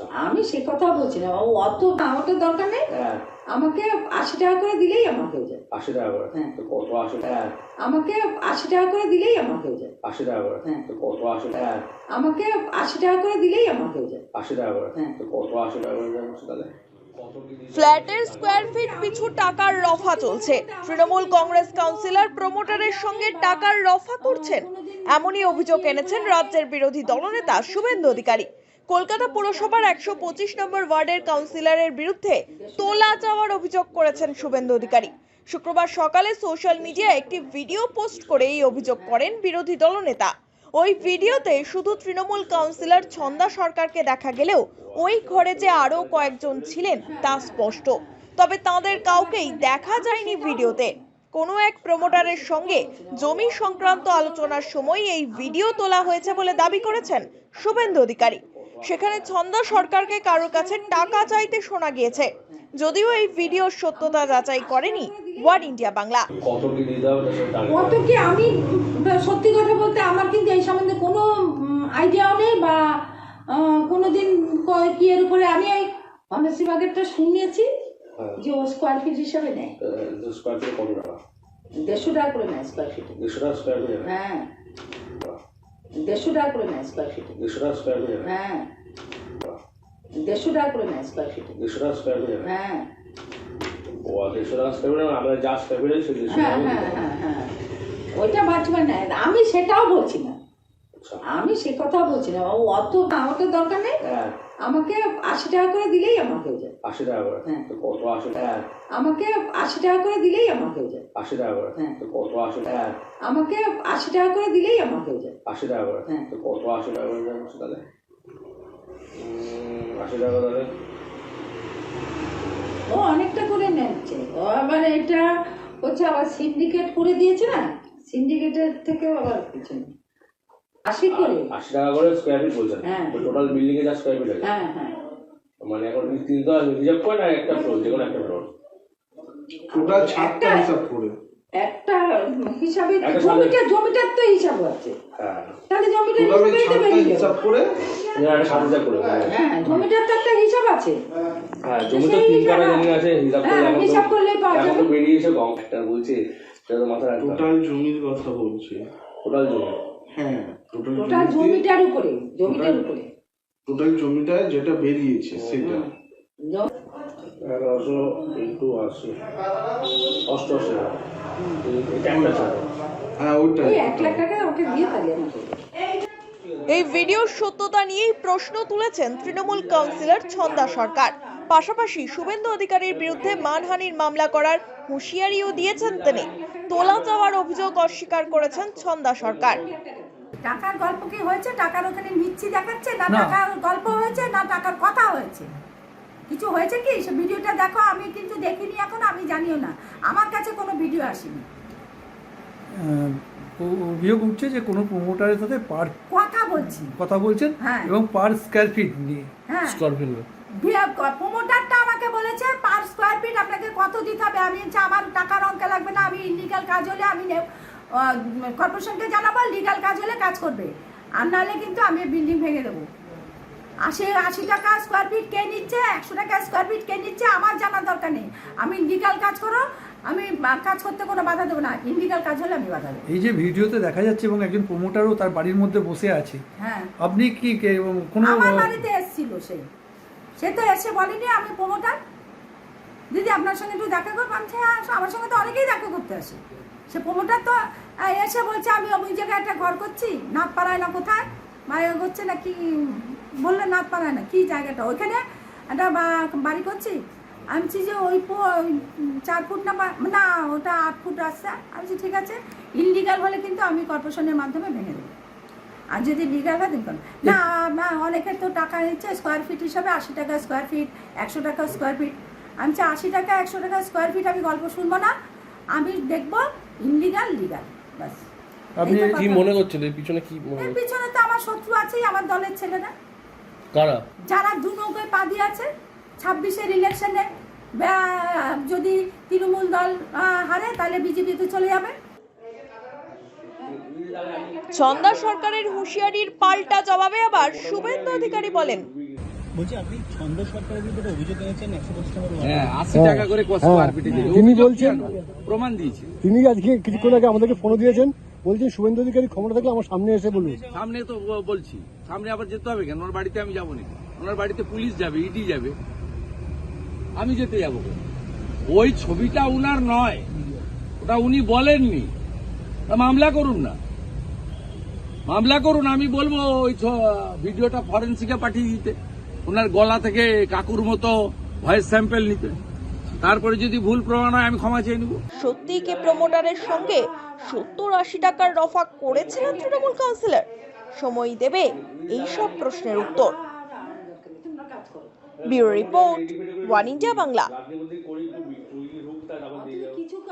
আমি সে কথা বলছি না। ও অত আমাকে দরকার নেই। হ্যাঁ। আমাকে আশি টাকা করে দিলেই আমার হয়ে যায়। আশি টাকা করে? হ্যাঁ। তো কত আশি হ্যাঁ। আমাকে আশি টাকা করে দিলেই আমার হয়ে যায়। আশি টাকা করে? হ্যাঁ। তো কত আশি হ্যাঁ। আমাকে আশি টাকা করে দিলেই আমার হয়ে যায়। আশি টাকা করে? হ্যাঁ। তো কত আশি টাকা করে যাচ্ছে তাহলে ফ্ল্যাটের স্কোয়ার ফিট পিছু টাকার রফা চলছে। তৃণমূল কংগ্রেস কাউন্সিলর প্রমোটারের সঙ্গে টাকার রফা করছেন। এমনই অভিযোগ এনেছেন রাজ্যের বিরোধী দলনেতা শুভেন্দু অধিকারী। কলকাতা পুরসভার একশো পঁচিশ নম্বর ওয়ার্ডের কাউন্সিলরের বিরুদ্ধে তোলা চাওয়ার অভিযোগ করেছেন শুভেন্দু অধিকারী। শুক্রবার সকালে সোশ্যাল মিডিয়ায় একটি ভিডিও পোস্ট করে এই অভিযোগ করেন বিরোধী দলনেতা। ওই ভিডিওতে শুধু তৃণমূল কাউন্সিলর ছন্দা সরকারকে দেখা গেলেও ওই ঘরে যে আরও কয়েকজন ছিলেন তা স্পষ্ট। তবে তাদের কাউকেই দেখা যায়নি ভিডিওতে। কোনো এক প্রমোটারের সঙ্গে জমি সংক্রান্ত আলোচনার সময় এই ভিডিও তোলা হয়েছে বলে দাবি করেছেন শুভেন্দু অধিকারী। সেখানে ছন্দা সরকারকে কারোর কাছে টাকা চাইতে শোনা গিয়েছে। যদিও এই ভিডিওর সত্যতা যাচাই করেনি ওয়ার্ড ইন্ডিয়া বাংলা। কত কি আমি সত্যি কথা বলতে আমার কিন্তু এই সম্বন্ধে কোনো আইডিয়াও নেই বা কোনো দিন কি এর উপরে আমি ওই অনার্সি বাগেরটা শুনিয়েছি হ্যাঁ। যে ও স্কোয়ার ফিট হিসাবে নেয়। স্কোয়ার ফিট কত টাকা? দেড়শো টাকা করে নেয় স্কোয়ার ফিটে দেড়শো টাকা স্কোয়ার ফিট হ্যাঁ। দেড়শো টাকা করে নেয় স্কোয়ার ফিটে দেড়শো টাকা স্কোয়ার ফিট হ্যাঁ। দেড়শো টাকা করে নেয় স্কোয়ার ফিটে দেড়শো টাকা স্কোয়ার ফিট হ্যাঁ। ও দেড়শো টাকা স্কোয়ার ফিট আমরা যা স্কোয়ার ফিট সেই দেড়শো হ্যাঁ হ্যাঁ হ্যাঁ হ্যাঁ। ওইটা নেয় আমি সেটাও বলছি না। আচ্ছা। আমি সে কথা বলছি না। ও অত আমাকে দরকার নেই। হ্যাঁ। আমাকে আশি টাকা করে দিলেই আমার হয়ে যায়। আশি টাকা করে? হ্যাঁ। তো কত আশি হ্যাঁ। আমাকে আশি টাকা করে দিলেই আমার হয়ে যায়। আশি টাকা করে? হ্যাঁ। তো কত আশি হ্যাঁ। আমাকে আশি টাকা করে দিলেই আমার হয়ে যায়। আশি টাকা করে? হ্যাঁ। কত আশি টাকা করে তাহলে আশি টাকা তাহলে ও অনেকটা করে নিচ্ছে। ও আবার এটা হচ্ছে আবার সিন্ডিকেট করে দিয়েছে না? সিন্ডিকেটের থেকেও আবার কিছু আশি করে? আশি টাকা করে স্কোয়ার ফিট বলছেন। হ্যাঁ। টোটাল বিল্ডিং এ যা স্কোয়ার ফিট আছে। হ্যাঁ হ্যাঁ। মানে এখন তিনটা রিজার্ভ করে না একটা ফ্লোর যে কোনো একটা ফ্লোর টোটাল ছাদটা হিসাব করে। একটা হিসাবে জমিটা জমিটার তো হিসাব আছে। হ্যাঁ। তাহলে জমিটার হিসাব করে করে হ্যাঁ জমিটার তো একটা হিসাব আছে। হ্যাঁ জমি তিন কাটা জমি আছে হিসাব করলে হ্যাঁ, হিসাব করলেই পাওয়া একটা বলছি সেটা টোটাল জমির কথা বলছি। টোটাল জমি? হ্যাঁ টোটাল জমিটার উপরে জমিটার উপরে। টোটাল জমিটা যেটা বেরিয়েছে সেটা। এগারোশো ইন্টু আশি। অষ্টআশি হ্যাঁ ওটাই এক লাখ টাকা ওকে দিয়ে তাহলে এই ভিডিওর সত্যতা নিয়েই প্রশ্ন তুলেছেন তৃণমূল কাউন্সিলর ছন্দা সরকার। পাশাপাশি শুভেন্দু অধিকারীর বিরুদ্ধে মানহানির মামলা করার হুঁশিয়ারিও দিয়েছেন তিনি। তোলা চাওয়ার অভিযোগ অস্বীকার করেছেন ছন্দা সরকার। টাকার গল্প কি হয়েছে? টাকার ওখানে নিচ্ছি দেখাচ্ছে না। টাকার গল্প হয়েছে না টাকার কথা হয়েছে? কিছু হয়েছে কি? সে ভিডিওটা দেখো আমি কিন্তু দেখিনি এখন আমি জানিও না। আমার কাছে কোনো ভিডিও আসেনি। অভিযোগ উঠছে যে কোনো প্রমোটারের সাথে পার কথা বলছি। কথা বলছেন হ্যাঁ। এবং পার স্কোয়ার ফিট নিয়ে। হ্যাঁ। স্কোয়ার ফিট প্রমোটারটা আমাকে বলেছে পার স্কোয়ার ফিট আপনাকে কত দিতে হবে? আমি বলছি, আমার টাকার অঙ্কে লাগবে না আমি ইলিগাল কাজ হলে আমি কর্পোরেশনকে জানাব লিগাল কাজ হলে কাজ করবে। আর নাহলে কিন্তু আমি বিল্ডিং ভেঙে দেবো। আশি আশি টাকা স্কোয়ার ফিট কে নিচ্ছে একশো টাকা স্কোয়ার ফিট কে নিচ্ছে আমার জানার দরকার নেই। আমি লিগাল কাজ করো আমি কাজ করতে কোনো বাধা দেবো না ইনলিগাল কাজ হলে আমি বাধা দেবো। এই যে ভিডিওতে দেখা যাচ্ছে এবং একজন প্রমোটারও তার বাড়ির মধ্যে বসে আছে হ্যাঁ। আপনি কি কোনো আমার বাড়িতে এসেছিল সে। সে তো এসে বলেনি আমি প্রমোটার দিদি আপনার সঙ্গে একটু দেখা করব আমি আমার সঙ্গে তো অনেকেই দেখা করতে আসে। সে প্রমোটার তো এসে বলছে আমি ওই জায়গায় একটা ঘর করছি না নাথপাড়ায় না কোথায়? মায়ের হচ্ছে না কি বললে নাথপাড়ায় না কি জায়গাটা? ওইখানে একটা বাড়ি করছি। আমি বলছি যে ওই চার ফুট না না ওটা আট ফুট রাস্তা। আমি বলছি ঠিক আছে ইনলিগাল হলে কিন্তু আমি কর্পোরেশনের মাধ্যমে ভেঙে দেবো। আর যদি লিগাল হয় দেখুন। না না অনেকের তো টাকা নিচ্ছে স্কোয়ার ফিট হিসাবে আশি টাকা স্কোয়ার ফিট একশো টাকা স্কোয়ার ফিট আমি বলছি আশি টাকা একশো টাকা স্কোয়ার ফিট আমি গল্প শুনব না। আমি দেখব ইনলিগাল লিগাল বাস আপনি কি মনে করছেন? এর পিছনে কি? পিছনে তো আমার শত্রু আছেই আমার দলের ছেলেরা। কারা? যারা দু নৌকায় পা দিয়ে আছে ছাব্বিশের ইলেকশনে যদি তৃণমূল দল হারে তাহলে বিজেপিতে চলে যাবে। ছন্দা সরকারের হুঁশিয়ারির পাল্টা জবাবে আবার শুভেন্দু অধিকারী বলেন। হ্যাঁ কষ্ট হ্যাঁ, তিনি বলছেন- প্রমাণ দিয়েছে। তিনি আজকে কিছুক্ষণ আগে আমাদেরকে ফোন দিয়েছেন বলছেন শুভেন্দু অধিকারী ক্ষমতা থাকলে আমার সামনে এসে বলুন। সামনে তো বলছি। সামনে আবার যেতে হবে কেন? ওনার বাড়িতে আমি যাব না। ওনার বাড়িতে পুলিশ যাবে ইডি যাবে। আমি যেতে যাব ওই ছবিটা উনার নয়। ওটা উনি বলেননি। তা মামলা করুন না। মামলা করুন আমি বলব ওই ভিডিওটা ফরেন্সিকে পাঠিয়ে দিতে। ওনার গলা থেকে কাকুর মতো ভয়েস স্যাম্পেল নিতে। তারপরে যদি ভুল প্রমাণ হয় আমি ক্ষমা চেয়ে নেব। সত্যি কি প্রমোটারের সঙ্গে সত্তর আশি টাকার রফা করেছিলেন তৃণমূল কাউন্সিলর। সময় দেবে এইসব প্রশ্নের উত্তর। Bureau report, one India Bangla.